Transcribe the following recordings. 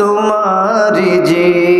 তোমারি জি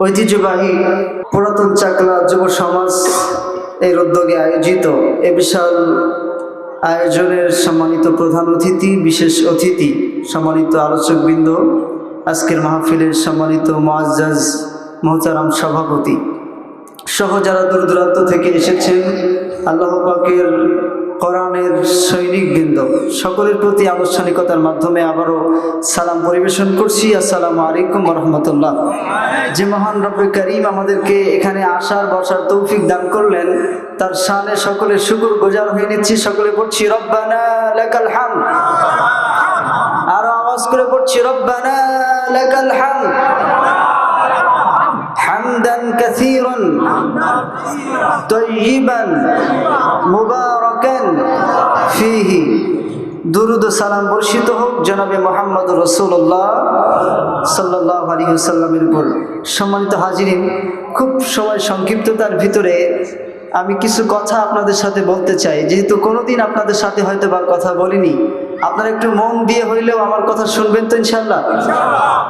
ঐতিহ্যবাহী পুরাতন চাকলা যুব সমাজ এর উদ্যোগে আয়োজিত এ বিশাল আয়োজনের সম্মানিত প্রধান অতিথি, বিশেষ অতিথি, সম্মানিত আলোচকবৃন্দ, আজকের মাহফিলের সম্মানিত মহাজাজ মহতারাম সভাপতি। সহ যারা দূর দূরান্ত থেকে এসেছেন, আল্লাহ পাকের কোরআনের সৈনিকবৃন্দ সকলের প্রতি আনুষ্ঠানিকতার মাধ্যমে আবারও সালাম পরিবেশন করছি আসসালামু আলাইকুম রহমতুল্লাহ যে মহান রব্বে করিম আমাদেরকে এখানে আসার বসার তৌফিক দান করলেন তার শানে সকলে শুকুর গোজার হয়ে নিচ্ছি সকলে পড়ছি রব্বানা লাকাল হাম আরো আওয়াজ করে পড়ছি রব্বানা লাকাল হাম حمدا كثيرا طيبا مباركا বারাকান ফিহি। দুরুদ সালাম বর্ষিত হোক জনাবে মোহাম্মদ রসুল্লাহ সাল্লাহ আলী সাল্লামের উপর। সম্মানিত হাজিরিন, খুব সময় সংক্ষিপ্ততার ভিতরে আমি কিছু কথা আপনাদের সাথে বলতে চাই। যেহেতু কোনোদিন আপনাদের সাথে হয়তো বা কথা বলিনি, আপনারা একটু মন দিয়ে হইলেও আমার কথা শুনবেন তো ইনশাল্লাহ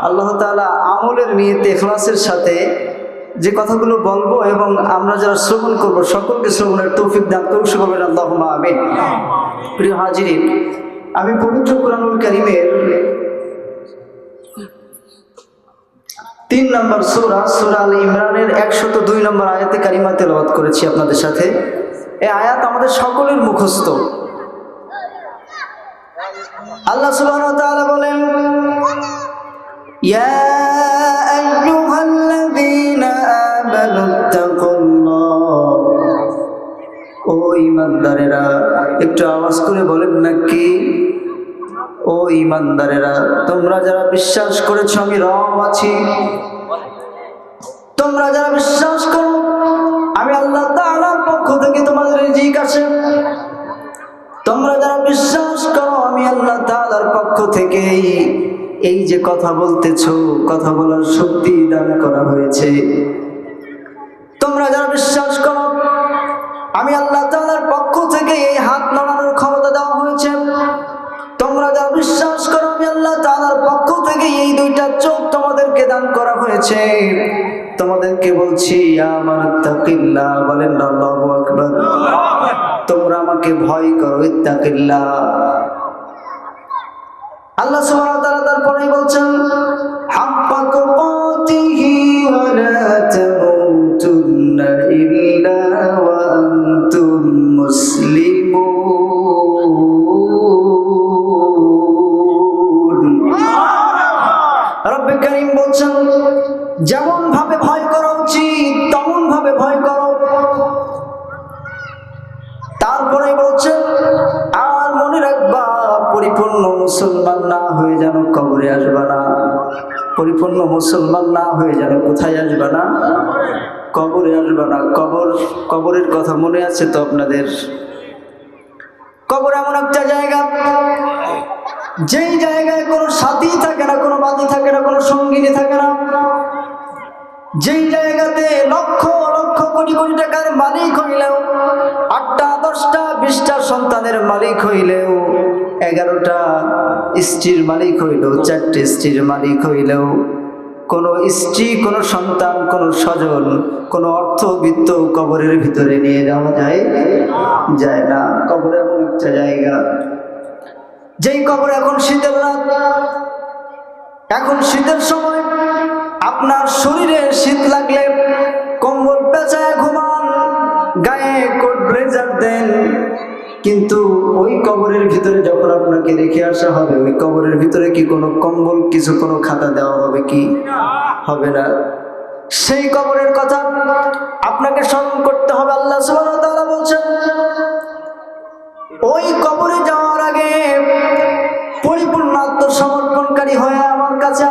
আল্লাহ তালা আমলের মেয়েতে এখলাসের সাথে যে কথাগুলো বলব এবং আমরা যারা শ্রবণ করব, সকলকে শ্রবণের তৌফিক দান করুক সকলের আল্লাহ আমিন। প্রিয় হাজিরিন, আমি পবিত্র কোরআনুল কারিমের তিন নম্বর সুরা সুরা আল ইমরানের একশত দুই নম্বর আয়াতে কারিমা তেলাওয়াত করেছি আপনাদের সাথে। এই আয়াত আমাদের সকলের মুখস্থ। আল্লাহ তাআলা বলেন, ইয়া ও ইমানদারেরা, একটু আওয়াজ করে বলেন নাকি? ও ইমানদারেরা, তোমরা যারা বিশ্বাস করেছ আমি রব আছি। তোমরা যারা বিশ্বাস করো, আমি আল্লাহ তাআলার পক্ষ থেকে তোমাদের রিজিক আছে। তোমরা যারা বিশ্বাস করো, আমি আল্লাহ তাআলার পক্ষ থেকে এই যে কথা বলতেছো, কথা বলার শক্তি দান করা হয়েছে। করা হয়েছে তোমাদেরকে বলছি, আমার তাকিল্লা বলেন তোমরা আমাকে ভয় করো, ইত্তাকিল্লা আল্লাহ সুবহানাহু ওয়া তাআলা তারপরেই বলছেন মুসলমান না হয়ে যেন কোথায় আসবে না? কবরে আসবে না। কবর, কবরের কথা মনে আছে তো আপনাদের? কবর এমন একটা জায়গা, যেই জায়গায় কোনো সাথী থাকে না, কোনো বাতি থাকে না, কোনো সঙ্গিনী থাকে না, যেই জায়গাতে লক্ষ লক্ষ কোটি কোটি টাকার মালিক হইলেও, আটটা, দশটা, বিশটা সন্তানের মালিক হইলেও, এগারোটা স্ত্রীর মালিক হইলেও, চারটে স্ত্রীর মালিক হইলেও কোনো স্ত্রী, কোনো সন্তান, কোনো স্বজন, কোনো অর্থবিত্ত কবরের ভিতরে নিয়ে যাওয়া যায়? যায় না। কবর এমন একটা জায়গা। যেই কবর এখন শীতের রাত, এখন শীতের সময়, আপনার শরীরে শীত লাগলে কম্বল পেঁচায় ঘুমান কিন্তু ওই কবরের ভিতরে যখন আপনাকে রেখে আসা হবে, ওই কবরের ভিতরে কি কোনো কম্বল, কিছু কোনো খাতা দেওয়া হবে কি? হবে না। সেই কবরের কথা আপনাকে স্মরণ করতে হবে, আল্লাহ ওয়া বলছেন, ওই কবরে যাওয়ার আগে পরিপূর্ণ আত্মসমর্পণকারী হয়ে আমার কাছে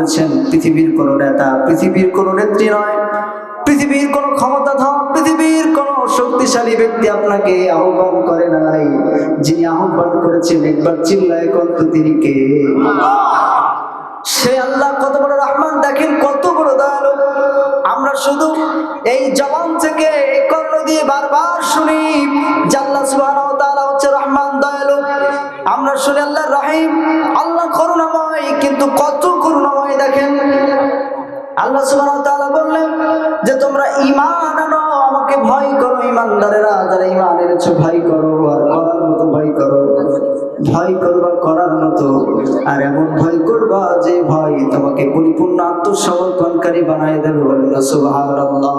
করেছেন পৃথিবীর কোনো নেতা, পৃথিবীর কোনো নেত্রী নয়। পৃথিবীর কোন ক্ষমতাধর, পৃথিবীর কোন শক্তিশালী ব্যক্তি আপনাকে আহ্বান করে নাই। যিনি আহ্বান করেছেন একবার চিল্লায় কত তিনি কে? সে আল্লাহ কত বড় রহমান, দেখেন কত বড় দয়ালু। আমরা শুধু এই জবান থেকে কর্ণ দিয়ে বারবার শুনি জাল্লা সুবহানাহু হচ্ছে রহমান, দয়ালু। আমরা শুনে আল্লাহ রহিম, আল্লাহ করুণাময়, কিন্তু কত করুণাময় দেখেন। আল্লাহ ওয়া বললেন যে, তোমরা ইমান আনো, আমাকে ভয় করো, ঈমানদারেরা যারা ঈমান এনেছো, ভয় করো আর করার মতো ভয় করো। ভয় করবা, করার মতো। আর এমন ভয় করবা যে, ভয় তোমাকে পরিপূর্ণ আত্মসমর্পণকারী বানায় দেবে বলেন সুবহানাল্লাহ।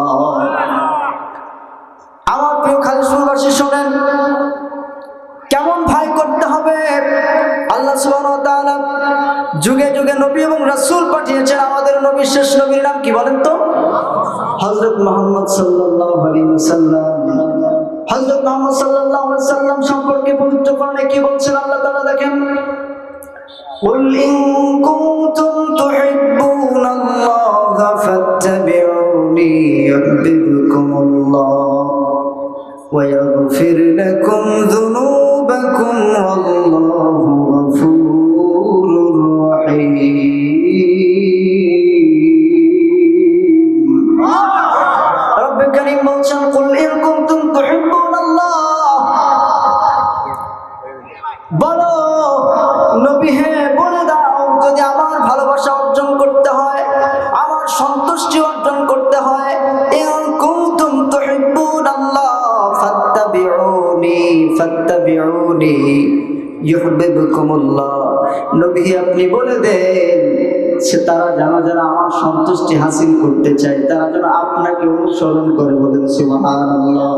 আমার প্রিয় খালিশপুরবাসী শোনেন আল্লাহ সুবহানাহু ওয়া তাআলা যুগে যুগে নবী এবং রাসূল পাঠিয়েছেন আমাদের নবী শেষ নবীর নাম কি বলেন তো হযরত মুহাম্মদ সাল্লাল্লাহু আলাইহি ওয়াসাল্লাম হযরত মুহাম্মদ সাল্লাল্লাহু আলাইহি ওয়াসাল্লাম সম্পর্কে পবিত্র কোরআনে কি বলছেন আল্লাহ তাআলা দেখেন قل إن كنتم تحبون الله فاتبعوني يحببكم الله ويغفر لكم ذنوبكم والله নবী আপনি বলে দেন, সে তারা যেন যেন আমার সন্তুষ্টি হাসিল করতে চায়, তারা যেন আপনাকে অনুসরণ করে বলেন, সুবহানাল্লাহ।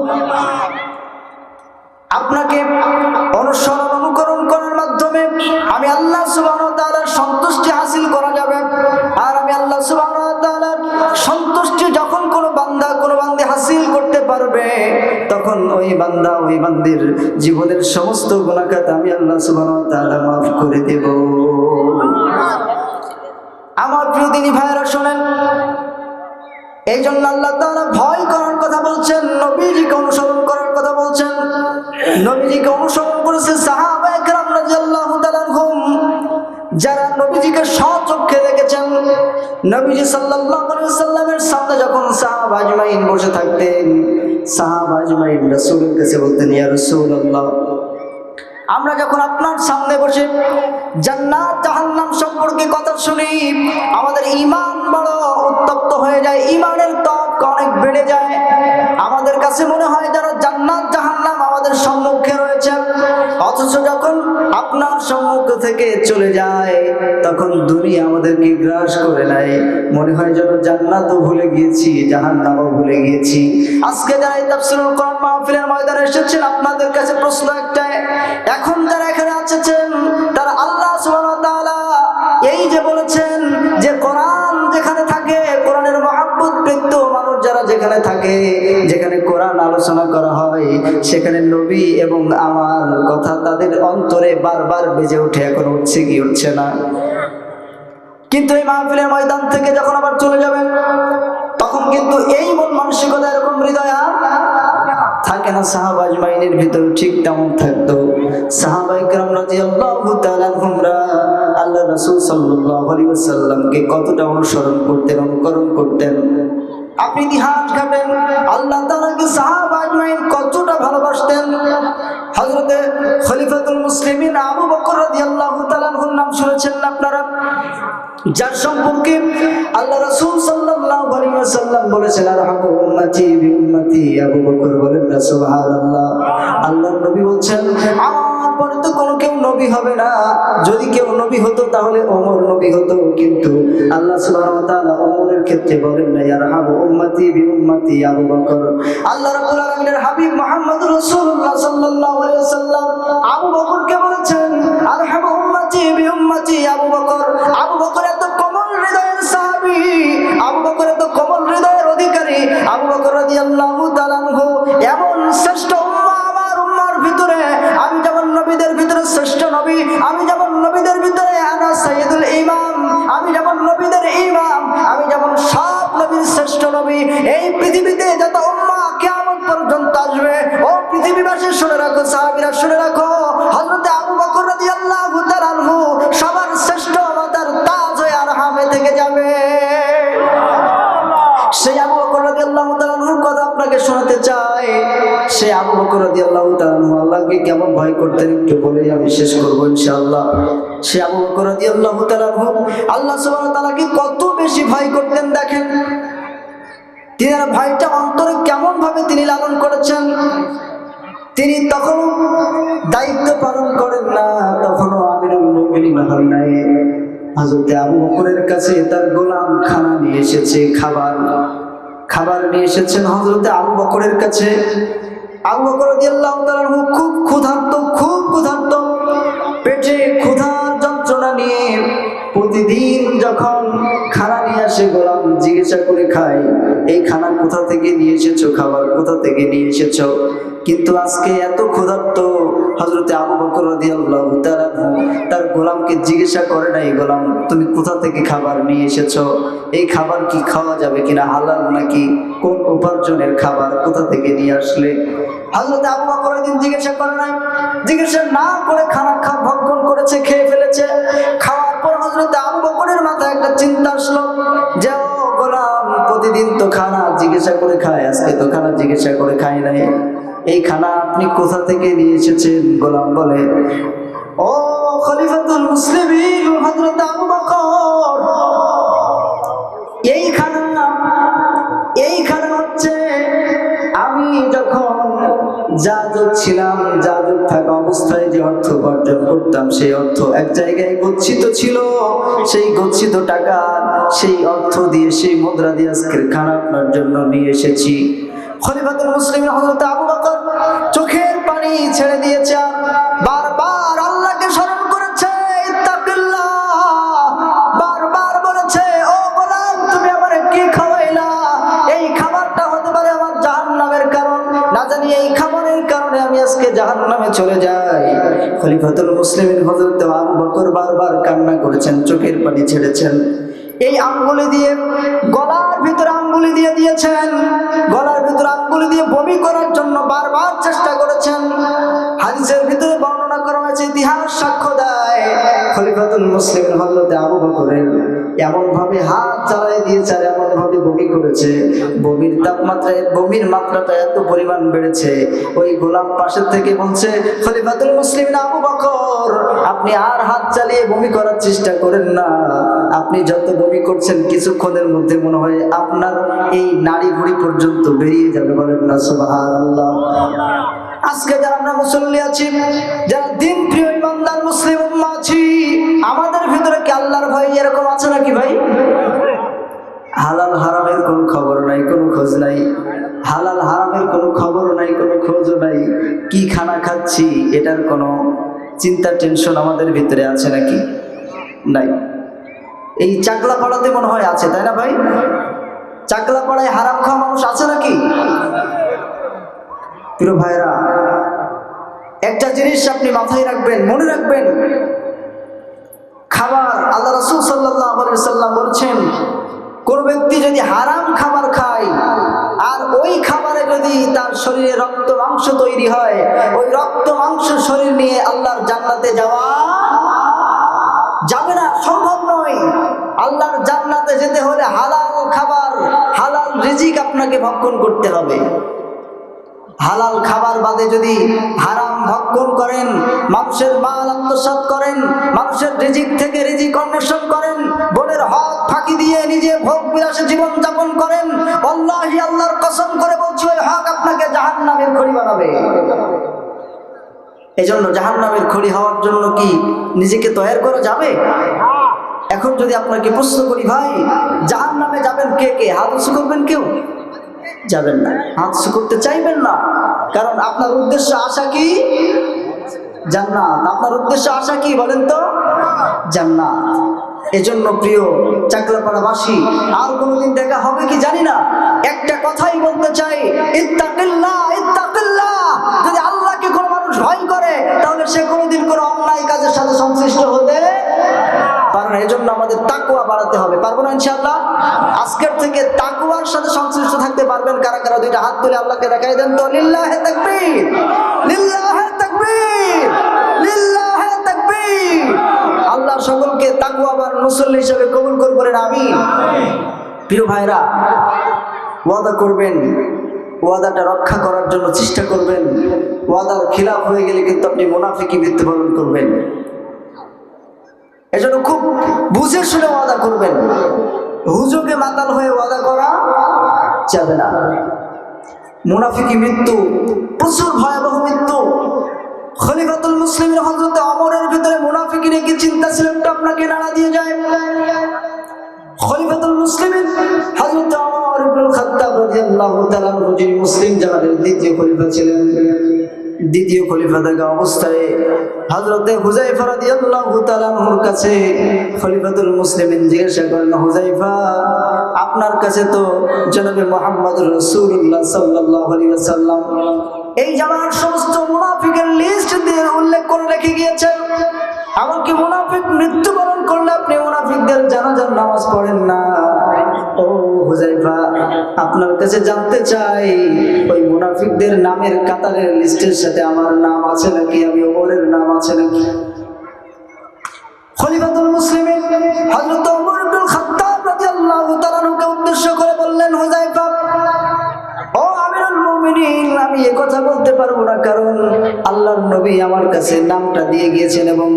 বান্দা বান্দির জীবনের সমস্ত গুণাখাত আমি আল্লাহ ওয়া মাফ করে দেব। আমার প্রিয় দিনী ভাইয়েরা, শোনেন এই জন্য আল্লাহ তাআলা ভয় করার কথা বলছেন, নবীজিকে অনুসরণ করার কথা বলছেন। নবীজিকে অনুসরণ করেছে সাহাবা একরাম রাদিয়াল্লাহু তাআলা আনহুম, যারা নবীজিকে স্বচক্ষে দেখেছেন। নবীজি আলাইহি সাল্লামের সামনে যখন সাহাবা আজমাইন বসে থাকতেন সাহাবা আজমাইন, রাসূলের কাছে বলতেন, ইয়া আমরা যখন আপনার সামনে বসে জান্নাত, জাহান্নাম সম্পর্কে কথা শুনি, আমাদের ইমান বড় উত্তপ্ত হয়ে যায় ইমানের তপ অনেক বেড়ে যায়। আমাদের কাছে মনে হয় যেন জান্নাত, জাহান্নাম আমাদের সম্মুখে রয়েছে। অথচ যখন আপনার সম্মুখ থেকে চলে যায়, তখন দুনিয়া আমাদেরকে গ্রাস করে নেয়। মনে হয় যেন জান্নাতও ভুলে গিয়েছি, জাহান্নামও ভুলে গিয়েছি। আজকে যারা এই তাফসীরুল কোরআন মাহফিলের ময়দানে এসেছেন, আপনাদের কাছে প্রশ্ন একটাই, এখন যারা যেখানে থাকে, যেখানে কোরআন আলোচনা করা হয়, সেখানে নবী এবং আমার কথা তাদের অন্তরে বারবার বেজে উঠে এখন উঠছে কি উঠছে না। কিন্তু এই মাহফিলের ময়দান থেকে যখন আবার চলে যাবেন, তখন কিন্তু এই মন মানসিকতা, এরকম হৃদয় আর থাকে না। সাহাবাজ মাইনের ভিতর ঠিক তেমন থাকতো। সাহাবাইকরাম আল্লাহ রসুল সাল্লাহ আলী সাল্লামকে কতটা অনুসরণ করতেন, অনুকরণ করতেন। আপনি ইতিহাস ঘাটেন আল্লাহ তাআলাকে সাহাবা আজমাইন কতটা ভালোবাসতেন? হযরতে খলিফাতুল মুসলিমিন আবু বকর রাদিয়াল্লাহু তাআলা আনহুর নাম শুনেছেন আপনারা? যার সম্পর্কে আল্লাহ রাসূল সাল্লাল্লাহু আলাইহি বলেছেন আরহামু উম্মতি বকর। বলেন না, সুবহানাল্লাহ। নবী বলছেন, আমার পরে তো কোনো কেউ নবী হবে না। যদি কেউ নবী হতো তাহলে ওমর নবী হতো কিন্তু আল্লাহ সুবহানাহু ওয়া তাআলা ওমরের ক্ষেত্রে বলেন না আরহামু উম্মতি বি উম্মতি আবু বকর। আল্লাহ রাব্বুল আলামিনের হাবিব মুহাম্মদ রাসূলুল্লাহ সাল্লাল্লাহু আলাইহি ওয়াসাল্লাম আবু বকরকে বলেছেন, আরহামু উম্মতি বি উম্মতি আবু বকর। আবু বকর এত কোমল হৃদয়ের সাহাবী, আবু বকর এত কোমল হৃদয়ের অধিকারী। আবু বকর রাদিয়াল্লাহু তাআলা পৃথিবীবাসী শুনে রাখো, সাহাবীরা শুনে রাখো। হযরতে আবু বকর রাদিয়াল্লাহু তাআলা আনহু সবার শ্রেষ্ঠ মাতার তাজ হয়ে আর থেকে যাবে। সেই আবু বকর রাদিয়াল্লাহু তাআলা আনহুর কথা আপনাকে শোনাতে চাই। সেই আবু বকর রাদিয়াল্লাহু তাআলা আনহু আল্লাহকে কেমন ভয় করতেন একটু বলেই আমি শেষ করব ইনশাআল্লাহ। সেই আবু বকর রাদিয়াল্লাহু তাআলা আনহু আল্লাহ সুবহানাহু ওয়া তাআলাকে কত বেশি ভয় করতেন দেখেন। তিনি আর ভয়টা অন্তরে কেমন ভাবে তিনি লালন করেছেন? তিনি তখনও দায়িত্ব পালন করেন না, তখনও আমিরুল মুমিনিন হন নাই। হযরতে আবু বকরের কাছে তার গোলাম খানা নিয়ে এসেছে, খাবার। খাবার নিয়ে এসেছেন হজরতে আবু বকরের কাছে। আবু বকর খুব ক্ষুধার্ত খুব ক্ষুধার্ত। পেটে ক্ষুধার যন্ত্রণা নিয়ে প্রতিদিন যখন খানা নিয়ে আসে গোলাম জিজ্ঞাসা করে খায়, এই খানা কোথা থেকে নিয়ে এসেছ? খাবার কোথা থেকে নিয়ে এসেছ? কিন্তু আজকে এত ক্ষুধার্ত হজরতে আবু বকর রাদিয়াল্লাহু তার গোলামকে জিজ্ঞাসা করে নাই, গোলাম, তুমি কোথা থেকে খাবার নিয়ে এসেছ? এই খাবার কি খাওয়া যাবে কিনা? হালাল নাকি? কোন উপার্জনের খাবার কোথা থেকে নিয়ে আসলে? হজরত আবু বকর দিন জিজ্ঞাসা করে নাই, জিজ্ঞাসা না করে খানা খা, ভক্ষণ করেছে, খেয়ে ফেলেছে। খাওয়ার পর হজরত আবু মাথায় একটা চিন্তা আসলো যে ও গোলাম, প্রতিদিন তো খানা জিজ্ঞাসা করে খায়, আজকে তো খানা জিজ্ঞাসা করে খায় নাই। এই খানা আপনি কোথা থেকে নিয়ে এসেছেন? গোলাম বলে, ও খলিফাতুল মুসলিমিন হযরত আবু বকর। এই খানা, এই যা ছিলাম যাজক থাকা অবস্থায় যে অর্থ উপার্জন করতাম, সেই অর্থ এক জায়গায় গচ্ছিত ছিল। সেই গচ্ছিত টাকা, সেই অর্থ দিয়ে, সেই মুদ্রা দিয়ে আজকের খানা আপনার জন্য নিয়ে এসেছি। খলিফাতুল মুসলিম হযরত আবু বকর চোখের পানি ছেড়ে দিয়েছে। চলে যাই খলিফাতুল মুসলিমিন হযরত আবু বকর বারবার কান্না করেছেন, চোখের পানি ছেড়েছেন। এই আঙ্গুলি দিয়ে, গলার ভিতরে আঙ্গুলি দিয়ে দিয়েছেন। গলার ভিতরে আঙ্গুলি দিয়ে বমি করার জন্য বারবার চেষ্টা করেছেন। হাদিসের ভিতরে বর্ণনা করা হয়েছে, ইতিহাস সাক্ষ্য দেয়। খলিফাতুল মুসলিম হজরতে আবু বকরের এমন ভাবে হাত চালাই দিয়েছে আর এমন ভাবে বমি করেছে। বমির তাপমাত্রা বমির মাত্রাটা এত পরিমাণ বেড়েছে। ওই গোলাম পাশের থেকে বলছে, খলিফাতুল মুসলিম আবু বকর? আপনি আর হাত চালিয়ে বমি করার চেষ্টা করেন না। আপনি যত বমি করছেন কিছুক্ষণের মধ্যে মনে হয় আপনার এই নাড়ি ভুড়ি পর্যন্ত বেরিয়ে যাবে। বলেন না, সুবহানাল্লাহ। আজকে যারা আমরা মুসল্লি আছি, যারা দিন প্রিয় ইমানদার মুসলিম আছি, আমাদের ভিতরে কি আল্লাহর ভয় এরকম আছে নাকি ভাই? হালাল হারামের কোনো খবর নাই, কোনো খোঁজ নাই। হালাল হারামের কোনো খবর নাই, কোনো খোঁজও নাই। কি খানা খাচ্ছি, এটার কোনো চিন্তা টেনশন আমাদের ভিতরে আছে নাকি? নাই। এই চাকলা পাড়াতে মনে হয় আছে, তাই না ভাই? চাকলা পাড়ায় হারাম খাওয়া মানুষ আছে নাকি? প্রিয় ভাইরা একটা জিনিস আপনি মাথায় রাখবেন, মনে রাখবেন। খাবার আল্লাহ রসুল সাল্লাহ সাল্লাম বলছেন কোন ব্যক্তি যদি হারাম খাবার খায়, আর ওই খাবারে যদি তার শরীরে রক্ত মাংস তৈরি হয়, ওই রক্ত মাংস শরীর নিয়ে আল্লাহর জান্নাতে যাওয়া যাবে না, সম্ভব নয়। আল্লাহর জান্নাতে যেতে হলে হালাল খাবার, হালাল রিজিক আপনাকে ভক্ষণ করতে হবে। হালাল খাবার বাদে যদি হারাম ভক্ষণ করেন, মানুষের মাল আত্মসাৎ করেন, মানুষের রিজিক থেকে রিজিক অন্বেষণ করেন দিয়ে ভোগ বিলাসে জীবন যাপন করেন আল্লাহি আল্লাহর কসম করে বলছি, ওই হক আপনাকে জাহান নামের খড়ি বানাবে। এই জন্য জাহান নামের খড়ি হওয়ার জন্য কি নিজেকে তৈরি করা যাবে? এখন যদি আপনাকে প্রশ্ন করি, ভাই জাহান নামে যাবেন কে কে? হাত উঁচু করবেন কেউ? যাবেন না। হাত উঁচু করতে চাইবেন না। কারণ আপনার উদ্দেশ্য আশা কি? জান্নাত। আপনার উদ্দেশ্য আশা কি বলেন তো? জান্নাত। এজন্য প্রিয় চাকলাপাড়াবাসী, আর কোনোদিন দেখা হবে কি জানি না। একটা কথাই বলতে চাই, ইত্তাকিল্লাহ ইত্তাকিল্লাহ। যদি আল্লাহকে কোনো মানুষ ভয় করে, তাহলে সে কোনোদিন কোনো অন্যায় কাজের সাথে সংশ্লিষ্ট হতে পারে না। এজন্য আমাদের তাকুয়া বাড়াতে হবে। পারব না ইনশাআল্লাহ? আজকের থেকে তাকুয়ার সাথে সংশ্লিষ্ট থাকতে পারবেন। কারা কারা দুইটা হাত তুলে আল্লাহকে দেখাই দেন তো? লিল্লাহে তাকবীর লিল্লাহে তাকবীর লিল্লাহে তাকবীর। আল্লাহ সকলকে তাকুয়াবান মুসল্লি হিসাবে কবুল করবেন আমি প্রিয় ভাইরা, ওয়াদা করবেন, ওয়াদাটা রক্ষা করার জন্য চেষ্টা করবেন। ওয়াদার খিলাফ হয়ে গেলে কিন্তু আপনি মুনাফিকি মৃত্যুবরণ করবেন। এজন্য খুব বুঝে শুনে ওয়াদা করবেন। হুজুকে মাতাল হয়ে ওয়াদা করা যাবে না। মুনাফিকি মৃত্যু, প্রচুর ভয়াবহ মৃত্যু। খলিফাতুল মুসলিমের হজরতে অমরের ভিতরে মুনাফিকি রেখে চিন্তা ছিল? একটু আপনাকে নাড়া দিয়ে যায় খলিফাতুল মুসলিমের হজরতে অমর ইবনে খাত্তাব রাদিয়াল্লাহু তাআলা মুসলিম জামাতের দ্বিতীয় খলিফা ছিলেন। দ্বিতীয় খলিফা থাকা অবস্থায় হযরতে হুযায়ফা রাদিয়াল্লাহু কাছে খলিফাতুল মুসলিমিন জিজ্ঞাসা করেন হুজাইফা আপনার কাছে তো জনাবে মুহাম্মদুর রাসূলুল্লাহ সাল্লাল্লাহু আলাইহি এই জামার সমস্ত মুনাফিকের লিস্ট দিয়ে উল্লেখ করে রেখে গিয়েছেন। এমনকি মুনাফিক মৃত্যুবরণ করলে আপনি মুনাফিকদের জানাজার নামাজ পড়েন না। ও হুজাইফা আপনার কাছে জানতে চাই, ওই মুনাফিকদের নামের কাতারের লিস্টের সাথে আমার নাম আছে নাকি? আমি ওমরের নাম আছে নাকি? খলিফাতুল মুসলিমিন হযরত ওমর ইবনে খাত্তাব রাদিয়াল্লাহু তাআলাকে উদ্দেশ্য করে বললেন হুজাইফা আমি এ কথা বলতে পারব না, কারণ আল্লাহর নবী আমার কাছে নামটা দিয়ে গিয়েছেন এবং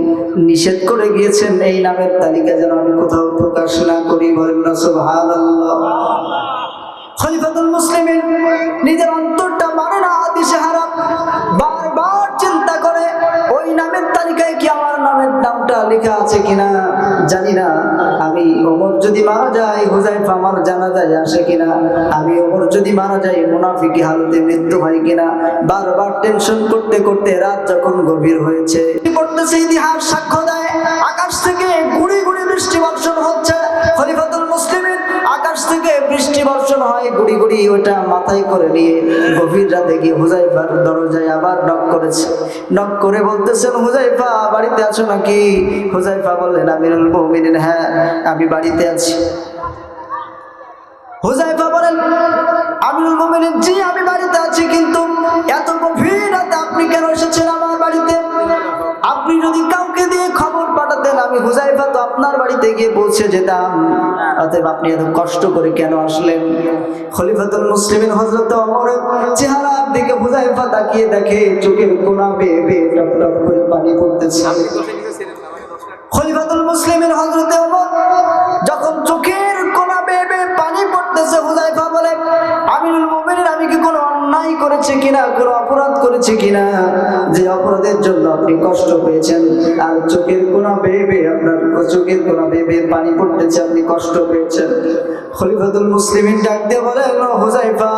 নিষেধ করে গিয়েছেন এই নামের তালিকা যেন আমি কোথাও প্রকাশ না করি। মুসলিমিন নিজের অন্তরটা মানে না দিশেহারা বারবার চিন্তা নামের তালিকায় কি আমার নামের নামটা লেখা আছে কিনা জানি না। আমি ওমর যদি মারা যায় হুজাইফ আমার জানা যায় আসে কিনা? আমি ওমর যদি মারা যায়, মুনাফিকি হালতে মৃত্যু হয় কিনা? বারবার টেনশন করতে করতে রাত যখন গভীর হয়েছে পড়তেছে ইতিহাস সাক্ষ্য দেয়? আকাশ থেকে গুড়ি গুড়ি বৃষ্টি বর্ষণ হচ্ছে। বৃষ্টি বর্ষণ হয়, গুড়ি গুড়ি ওটা মাথায় করে নিয়ে গভীর রাতে গিয়ে হুজাইফার দরজায় আবার নক করেছে। নক করে বলতেছেন, হুজাইফা, বাড়িতে আছো নাকি? হুজাইফা বললেন, আমিরুল মুমিনিন হ্যাঁ আমি বাড়িতে আছি। হুজাইফা বলেন, আমিরুল মুমিনিন, জি, আমি বাড়িতে আছি, কিন্তু এত গভীর রাতে আপনি কেন এসেছেন আমার বাড়িতে? আপনি যদি কাউকে দিয়ে খবর আমি হুজাইফা তো আপনার বাড়িতে গিয়ে পৌঁছে যেতাম অতএব আপনি এত কষ্ট করে কেন আসলেন? খলিফাতুল মুসলিমিন হযরত ওমরের চেহারার দিকে হুজাইফা তাকিয়ে দেখে, চোখের কোনা বেয়ে বেয়ে টপ টপ করে পানি পড়তেছে। খলিফাতুল মুসলিমের হজরতে ওমর যখন চোখের কোনা বেয়ে বেয়ে পানি পড়তেছে, হুজাইফা বলে, আমিরুল মুমিনিন, আমি কি কোনো অন্যায় করেছি কিনা, কোনো অপরাধ করেছে কিনা, যে অপরাধের জন্য আপনি কষ্ট পেয়েছেন, আর চোখের কোনা বেয়ে আপনার চোখের কোনা বেয়ে পানি পড়তেছে, আপনি কষ্ট পেয়েছেন। খলিফাতুল মুসলিমিন ডাক দিয়ে বলে হুজাইফা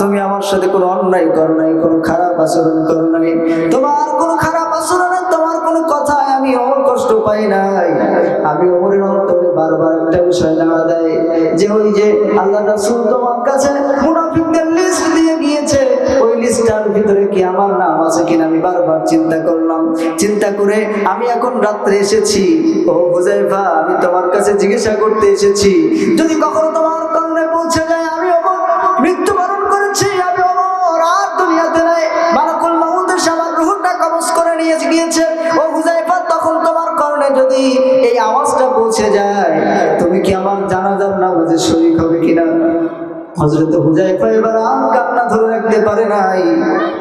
তুমি আমার সাথে কোনো অন্যায় করো নাই, কোনো খারাপ আচরণ করো নাই। তোমার কোনো খারাপ আচরণে তোমার কোনো কথায় আমি অমর কষ্ট পাই নাই। আমি অমরের অন্তরে বারবার একটা বিষয় নাড়া দেয়, যে ওই যে আল্লাহ রাসূল তোমার কাছে লিস্ট দিয়ে গিয়েছে ওই লিস্টটার ভিতরে কি আমার নাম আছে কিনা আমি বারবার চিন্তা করলাম। চিন্তা করে আমি এখন রাত্রে এসেছি। ও হুজাইফা আমি তোমার কাছে জিজ্ঞাসা করতে এসেছি। যদি কখনো তোমার কর্ণে পৌঁছে যায়, আমি অমর মৃত্যুবরণ করেছি, আমি অমর আর দুনিয়াতে নাই। মালাকুল মাউত এসে আমার রুহটা কবজ করে নিয়ে গিয়েছে। ও হুজাইফা তখন তোমার কর্ণে যদি এই আওয়াজটা পৌঁছে যায়, তুমি কি আমার জানাজার নামাজে শরীক হবে কিনা? হজরত হুজাইফা এবার আর কান্না ধরে রাখতে পারে নাই।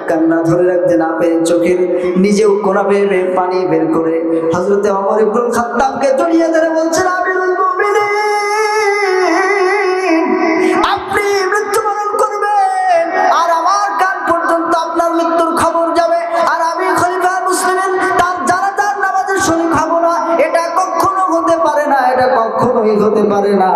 কান্না ধরে রাখতে না পেরে চোখের নিজেও কোনা বেয়ে পানি বের করে হজরতে অমর ইবুল খাত্তাবকে জড়িয়ে ধরে বলছেন আমিরুল কখনোই হতে পারে না।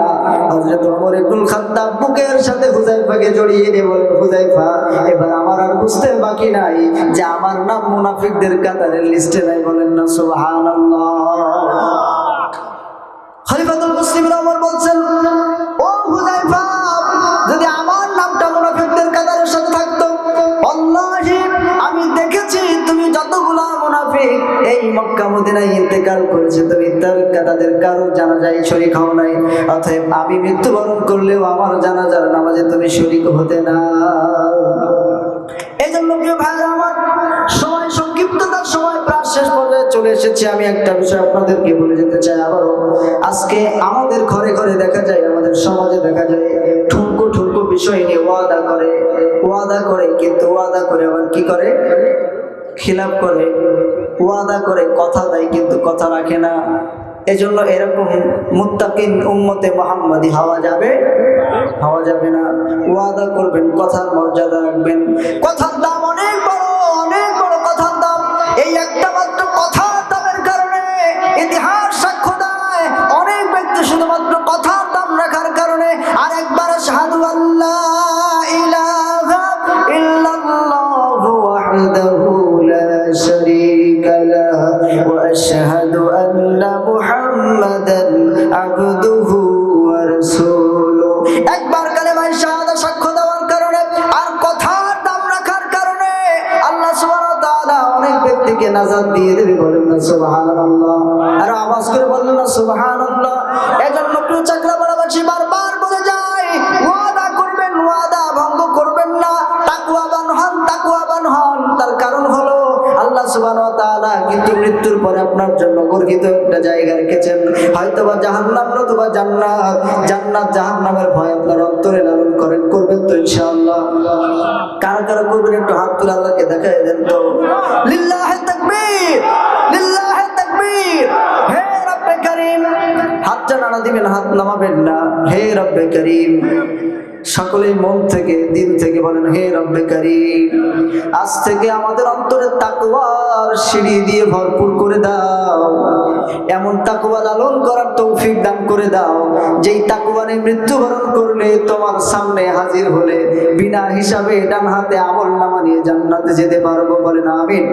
হযরত ওমর ইবনুল খাত্তাব বুকের সাথে হুজাইফাকে জড়িয়ে দিয়ে বলেন হুজাইফা এবার আমার আর বুঝতে বাকি নাই যে আমার নাম মুনাফিকদের কাতারের লিস্টে নাই। বলেন না, সুবহানাল্লাহ। খলিফাতুল মুসলিমিন ওমর বলছেন, ও হুযায়ফা যদি আমার নামটা মুনাফিকদের কাতারের সাথে থাকতো, আল্লাহি, আমি দেখেছি তুমি যতগুলা মুনাফিক এই মক্কা মদিনায় ইন্তেকাল করেছে, তুমি তার তাদের কারও জানাজায় শরীক হও নাই। অতএব আমি মৃত্যুবরণ করলেও আমার জানাজার নামাজে তুমি শরীক হতে না। এই জন্য প্রিয় ভাইরা আমার সময় সংক্ষিপ্ততার সময় প্রায় শেষ পর্যায়ে চলে এসেছে। আমি একটা বিষয় আপনাদেরকে বলে যেতে চাই আবারও। আজকে আমাদের ঘরে ঘরে দেখা যায়, আমাদের সমাজে দেখা যায়, ঠুনকো ঠুনকো বিষয় নিয়ে ওয়াদা করে ওয়াদা করে, কিন্তু ওয়াদা করে আবার কি করে? খিলাপ করে, ওয়াদা করে, কথা দেয় কিন্তু কথা রাখে না। এজন্য এরকম মুত্তাকিন উম্মতে মোহাম্মদি হওয়া যাবে, হাওয়া যাবে না। ওয়াদা করবেন, কথার মর্যাদা রাখবেন। কথার দাম নাজাত দিয়ে দেবে বলেন না, সুবহানাল্লাহ। আর আওয়াজ করে বলেন না, সুবহানাল্লাহ। এজন্য প্রিয় চাকরাবাড়াবাসী বারবার বলে যায়, ওয়াদা করবেন, ওয়াদা ভঙ্গ করবেন না, তাকওয়াবান হন তাকওয়াবান হন। তার কারণ হলো তাআলা কিন্তু মৃত্যুর পরে আপনার জন্য গর্হিত একটা জায়গা রেখেছেন। হয়তো বা জাহান্নাম নতুবা জান্নাত জান্নাত জাহান্নামের ভয় আপনার অন্তরে লালন করেন, করবেন তো ইনশাআল্লাহ। কারা কারা করবেন একটু হাত তুলে আল্লাহকে দেখাই দেন তো। লিল্লাহে তাকবীর লিল্লাহে তাকবীর। হে রব্বে করিম হাতটা নাড়া দিবেন, হাত নামাবেন না। হে রব্বে করিম। সকলেই মন থেকে, দিল থেকে বলেন, হে রব্বে কারিম, আজ থেকে আমাদের অন্তরে তাকওয়ার সিঁড়ি দিয়ে ভরপুর করে দাও। এমন তাকওয়া লালন করার তৌফিক দান করে দাও, যেই তাকওয়া নিয়ে মৃত্যুবরণ করলে তোমার সামনে হাজির হলে বিনা হিসাবে ডান হাতে আমল নামা নিয়ে জান্নাতে যেতে পারব। বলেন, আমিন।